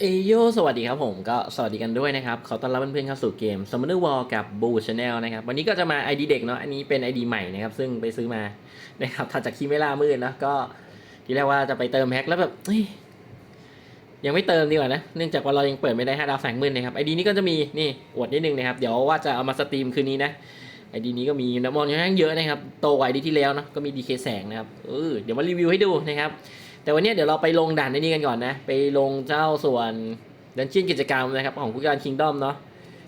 เอโยสวัสดีครับผมก็สวัสดีกันด้วยนะครับ ขอต้อนรับเพื่อนๆเข้าสู่เกม Summoner War กับ Boo Channel นะครับ วันนี้ก็จะมา ID เด็กเนาะอันนี้เป็น ID ใหม่นะครับ ซึ่งไปซื้อมานะครับถัดจากคีเมล่ามืดนะก็ทีแรกว่าจะไปเติมแพ็คแล้วแบบยังไม่เติมดีกว่านะ เนื่องจากว่าเรายังเปิดไม่ได้5ดาวแสงมืดนะครับ ID นี้ก็จะมีนี่อวดนิดนึงนะครับ เดี๋ยวว่าจะเอามาสตรีมคืนนี้นะ ID นี้ก็มีน้ำมอนค่อนข้างเยอะนะครับโตกว่า ID ที่แล้วนะก็มี DK แสงนะครับเออเดี๋ยวมารีวิวให้ดูนะครับ แต่วันนี้เดี๋ยวเราไปลงด่านในนี้กันก่อนนะ ไปลงเจ้าส่วนดันเจียนกิจกรรมนะครับของผู้การคิงดอมเนาะ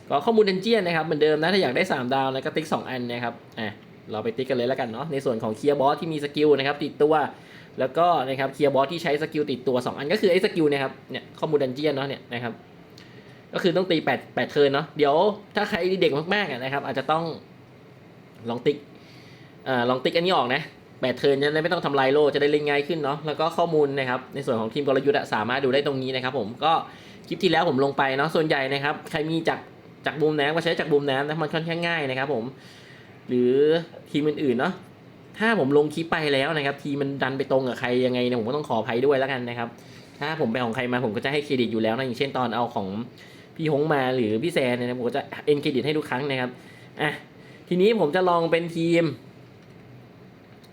ก็ข้อมูลดันเจียนนะครับเหมือนเดิมนะถ้าอยากได้ 3 ดาวนะก็ติ๊ก 2 อันนะครับอะเราไปติ๊กกันเลยแล้วกันเนาะในส่วนของเคลียร์บอสที่มีสกิลนะครับติดตัว แล้วก็นะครับเคลียร์บอสที่ใช้สกิลติดตัว 2 อันก็คือไอ้สกิลเนะครับเนี่ยข้อมูลดันเจียนเนาะเนี่ยนะครับก็คือต้องตี8 8เทิร์นเนาะเดี๋ยวถ้าใครเด็กมากๆอะนะครับอาจจะต้องลองติ๊กอ่าลองติ๊กอันนี้ออกนะ แปดเทิร์นจะได้ไม่ต้องทำลายโลจะได้เล่นง่ายขึ้นเนาะแล้วก็ข้อมูลนะครับในส่วนของทีมกลยุทธ์สามารถดูได้ตรงนี้นะครับผมก็คลิปที่แล้วผมลงไปเนาะส่วนใหญ่นะครับใครมีจากจากบูมน้ำก็ใช้จากบูมน้ำนะมันค่อนข้างง่ายนะครับผมหรือทีมอื่นๆเนาะถ้าผมลงคลิปไปแล้วนะครับ ทีมมันดันไปตรงกับใครยังไงเนี่ยผมก็ต้องขออภัยด้วยแล้วกันนะครับ ถ้าผมไปของใครมาผมก็จะให้เครดิตอยู่แล้วนะอย่างเช่นตอนเอาของพี่ฮงมาหรือพี่แซนเนี่ยผมก็จะเอ็นเครดิตให้ทุกครั้งนะครับอะทีนี้ผมจะลองเป็นทีม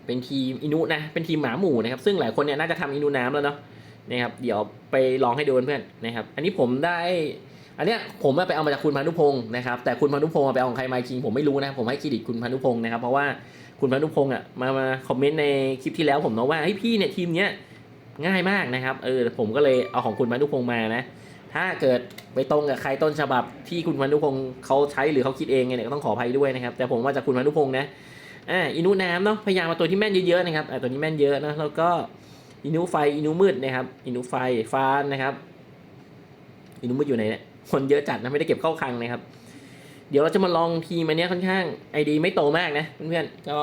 เป็นทีมอินุนะ เป็นทีมหมาหมู่นะครับ ซึ่งหลายคนเนี่ยน่าจะทำอินุน้ำแล้วเนาะนะครับ เดี๋ยวไปลองให้ดูเพื่อนๆนะครับ อันนี้ผมได้ อันเนี้ยผมไปเอามาจากคุณพานุพงศ์นะครับ แต่คุณพานุพงศ์อะไปเอาของใครมาจริงผมไม่รู้นะ ผมให้เครดิตคุณพานุพงศ์นะครับ เพราะว่าคุณพานุพงศ์อะมา มาคอมเมนต์ในคลิปที่แล้วผมเนาะว่าเฮ้ยพี่เนี่ยทีมเนี้ยง่ายมากนะครับ เออผมก็เลยเอาของคุณพานุพงศ์มานะ ถ้าเกิดไปตรงกับใครต้นฉบับที่คุณพานุพงศ์เขาใช้หรือเขาคิดเองเนี่ยก็ต้องขออภัยด้วยนะครับ แต่ผมมาจากคุณพานุพงศ์นะ อ่าอินูน้ำเนาะพยายามมาตัวที่แม่นเยอะๆนะครับอ่าตัวนี้แม่นเยอะนะแล้วก็อินูไฟอินูมืดนะครับอินูไฟฟ้านะครับอินูมืดอยู่ไหนเนี่ยคนเยอะจัดนะไม่ได้เก็บเข้าคลังนะครับ เดี๋ยวเราจะมาลองทีมอันนี้ค่อนข้างไอดีไม่โตมากนะเพื่อนๆก็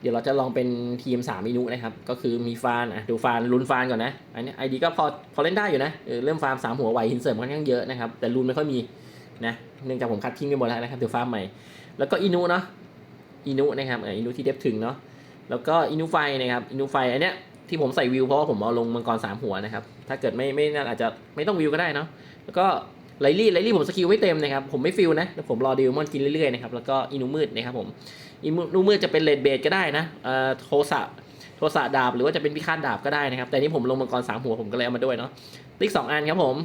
เดี๋ยวเราจะลองเป็นทีมสามอินูนะครับ ก็คือมีฟานอะดูฟานลุนฟานก่อนนะ อันนี้ไอดีก็พอพอเล่นได้อยู่นะเออเริ่มฟาร์มสามหัวไหวหินเสริมค่อนข้างเยอะนะครับ แต่ลุนไม่ค่อยมีนะเนื่องจากผมคัดทิ้งไปหมดแล้วนะครับเดี๋ยวฟาร์มใหม่ แล้วก็อินูเนาะ อินุนะครับอินุที่เดฟถึงเนาะแล้วก็อินุไฟนะครับอินุไฟอันเนี้ยที่ผมใส่วิวเพราะว่าผมเอาลงมังกรสามหัวนะครับถ้าเกิดไม่ไม่นั่นอาจจะไม่ต้องวิวก็ได้เนาะแล้วก็ไลลี่ไลลี่ผมสกิลไม่เต็มนะครับผมไม่ฟิลนะแต่ผมรอดิวมอนกินเรื่อยๆนะครับแล้วก็อินุมืดนะครับผมอินุมืดจะเป็นเลดเบดก็ได้นะเอ่อโทสะโทสะดาบหรือว่าจะเป็นพิฆาตดาบก็ได้นะครับแต่นี่ผมลงมังกรสามหัวผมก็เลยเอามาด้วยเนาะติ๊กสองอันครับผม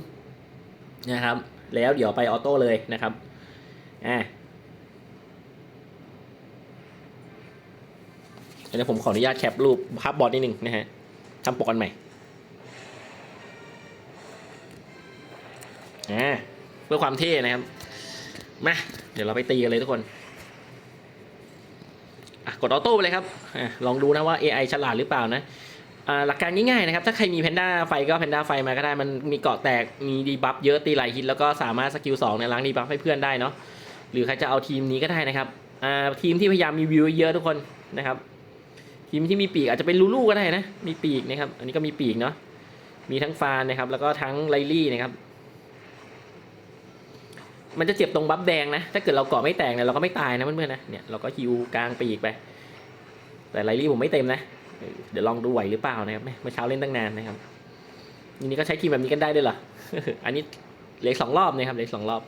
นะครับแล้วเดี๋ยวไปออโต้เลยนะครับอ่า เดี๋ยวผมขออนุญาตแคปรูปภาพบอร์ดนิดหนึ่งนะฮะทำปกกันใหม่เพื่อความเท่นะครับ มา เดี๋ยวเราไปตีกันเลยทุกคนกดออโต้ไปเลยครับอลองดูนะว่า AI ฉลาดหรือเปล่านะหลักการง่ายๆนะครับ ถ้าใครมีแพนด้าไฟก็แพนด้าไฟมาก็ได้ มันมีเกาะแตก มีดีบัฟเยอะตีหลายฮิตแล้วก็สามารถสกิลสองเนี่ยล้างดีบัฟให้เพื่อนได้เนาะ หรือใครจะเอาทีมนี้ก็ได้นะครับทีมที่พยายามมีวิวเยอะทุกคนนะครับ ทีมที่มีปีกอาจจะเป็นลูลูก็ได้นะ มีปีกนะครับ อันนี้ก็มีปีกเนาะ มีทั้งฟานนะครับ แล้วก็ทั้งไลลี่นะครับ มันจะเจ็บตรงบัฟแดงนะ ถ้าเกิดเราเกาะไม่แตกเนี่ยเราก็ไม่ตายนะเพื่อนๆนะ เนี่ยเราก็ฮิวกลางปีกไป แต่ไลลี่ผมไม่เต็มนะ เดี๋ยวลองดูไหวหรือเปล่านะครับเมื่อเช้าเล่นตั้งนานนะครับทีนี้ก็ใช้ทีมแบบนี้กันได้ด้วยเหรอ อันนี้เหลืออกสองรอบนะครับเหลืออกสองรอบ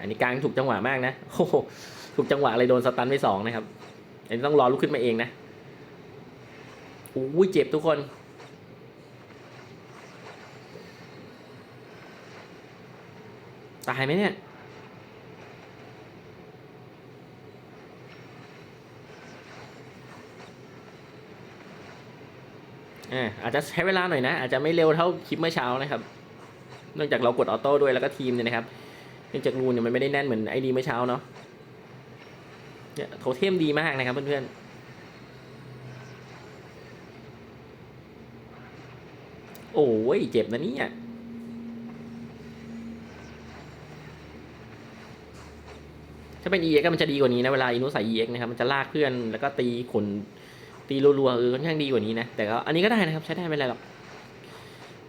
อันนี้กลางถูกจังหวะมากนะโอ้โหถูกจังหวะเลยโดนสตันไปสองนะครับ อันนี้ต้องรอลุกขึ้นมาเองนะโอ้ยเจ็บทุกคนตายไหมเนี่ยอ่าอาจจะใช้เวลาหน่อยนะ อาจจะไม่เร็วเท่าคลิปเมื่อเช้านะครับ เนื่องจากเรากดออโต้ด้วยแล้วก็ทีมเนี่ยนะครับ นื่องจากรูนเนี่ยมันไม่ได้แน่นเหมือนไอดีเมื่อเช้าเนาะเนี่ยโทเทมดีมากนะครับเพื่อนๆ โอ้ยเจ็บนะเนี่ยถ้าเป็น EX ก็มันจะดีกว่านี้นะเวลาอินุใส่ EX นะครับมันจะลากเพื่อนแล้วก็ตีขนตีรัวๆเออค่อนข้างดีกว่านี้นะแต่ก็อันนี้ก็ได้นะครับใช้ได้ไม่เป็นไรหรอก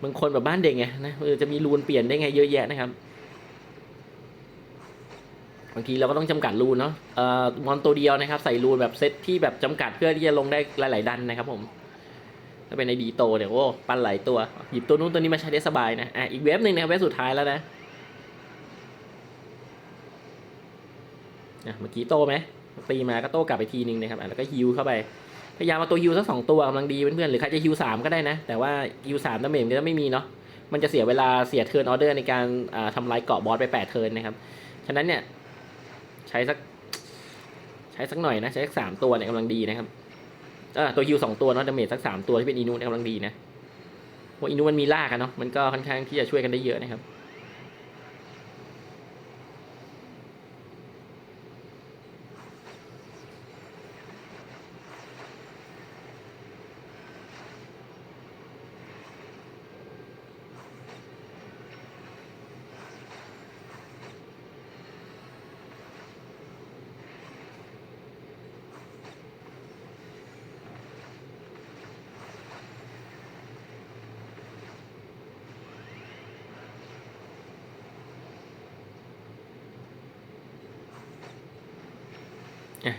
บางคนแบบบ้านเด็กไงนะเออจะมีรูนเปลี่ยนได้ไงเยอะแยะนะครับ บางทีเราก็ต้องจำกัดรูนเนาะเอ่อมอนตัวเดียวนะครับ ใส่รูนแบบเซตที่แบบจำกัดเพื่อที่จะลงได้หลาย ๆ ดันนะครับผมถ้าเป็นไอดีโตเนี่ยโอ้ปั้นหลายตัว หยิบตัวนู้นตัวนี้มาใช้ได้สบายนะอะอีกเว็บหนึ่งนะครับเว็บสุดท้ายแล้วนะอะเมื่อกี้โตไหมตีมาก็โตกลับไปทีนึงนะครับแล้วก็ฮิวเข้าไปพยายามเอาตัวฮิวสักสองตัวกำลังดีเพื่อนๆหรือใครจะฮิวสามก็ได้นะ แต่ว่าฮิวสามดาเมจก็จะไม่มีเนาะมันจะเสียเวลาเสียเทิร์นออเดอร์ในการทำลายเกาะบอสไปแปดเทิร์นนะครับฉะนั้นเนี่ย ช้สัก ใช้สักหน่อยนะ ใช้สักสามตัวเนี่ยกำลังดีนะครับเออตัวฮิวสองตัวเนาะดาเมจสักสามตัวที่เป็นอินูเนี่ยกำลังดีนะเพราะอินูมันมีลากอะเนาะมันก็ค่อนข้างที่จะช่วยกันได้เยอะนะครับ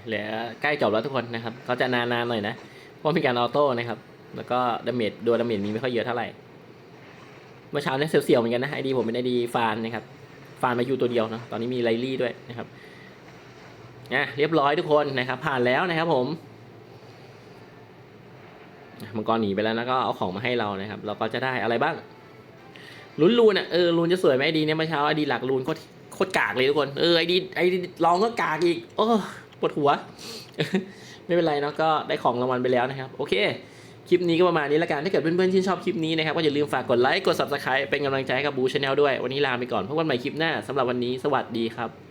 เหลือใกล้จบแล้วทุกคนนะครับเขาจะนานๆหน่อยนะเพราะมีการออโต้นะครับ แล้วก็ดาเมจดัวดาเมจมีไม่ค่อยเยอะเท่าไหร่เมื่อเช้าเนี่ยเสียวๆเหมือนกันนะไอดีผมเป็นไอดีฟานนะครับฟานมาอยู่ตัวเดียวนะตอนนี้มีไลลี่ด้วยนะครับอะเรียบร้อยทุกคนนะครับ ผ่านแล้วนะครับผมมังกรหนีไปแล้วนะก็เอาของมาให้เรานะครับ เราก็จะได้อะไรบ้างลุนลูนอะเออลูนจะสวยไหมไอดีเนี่ยเมื่อเช้าไอดีหลักลูนโคตรโคตรกากเลยทุกคนเออไอดีไอดีลองก็กากอีก โอ้ ปวดหัว ไม่เป็นไรเนาะก็ได้ของรางวัลไปแล้วนะครับ โอเค คลิปนี้ก็ประมาณนี้ละกัน ถ้าเกิดเพื่อนๆชื่นชอบคลิปนี้นะครับ ก็อย่าลืมฝากกดไลค์ กด subscribe เป็นกำลังใจให้กับบูชาแนลด้วย วันนี้ลาไปก่อนพบกันใหม่คลิปหน้าสำหรับวันนี้สวัสดีครับ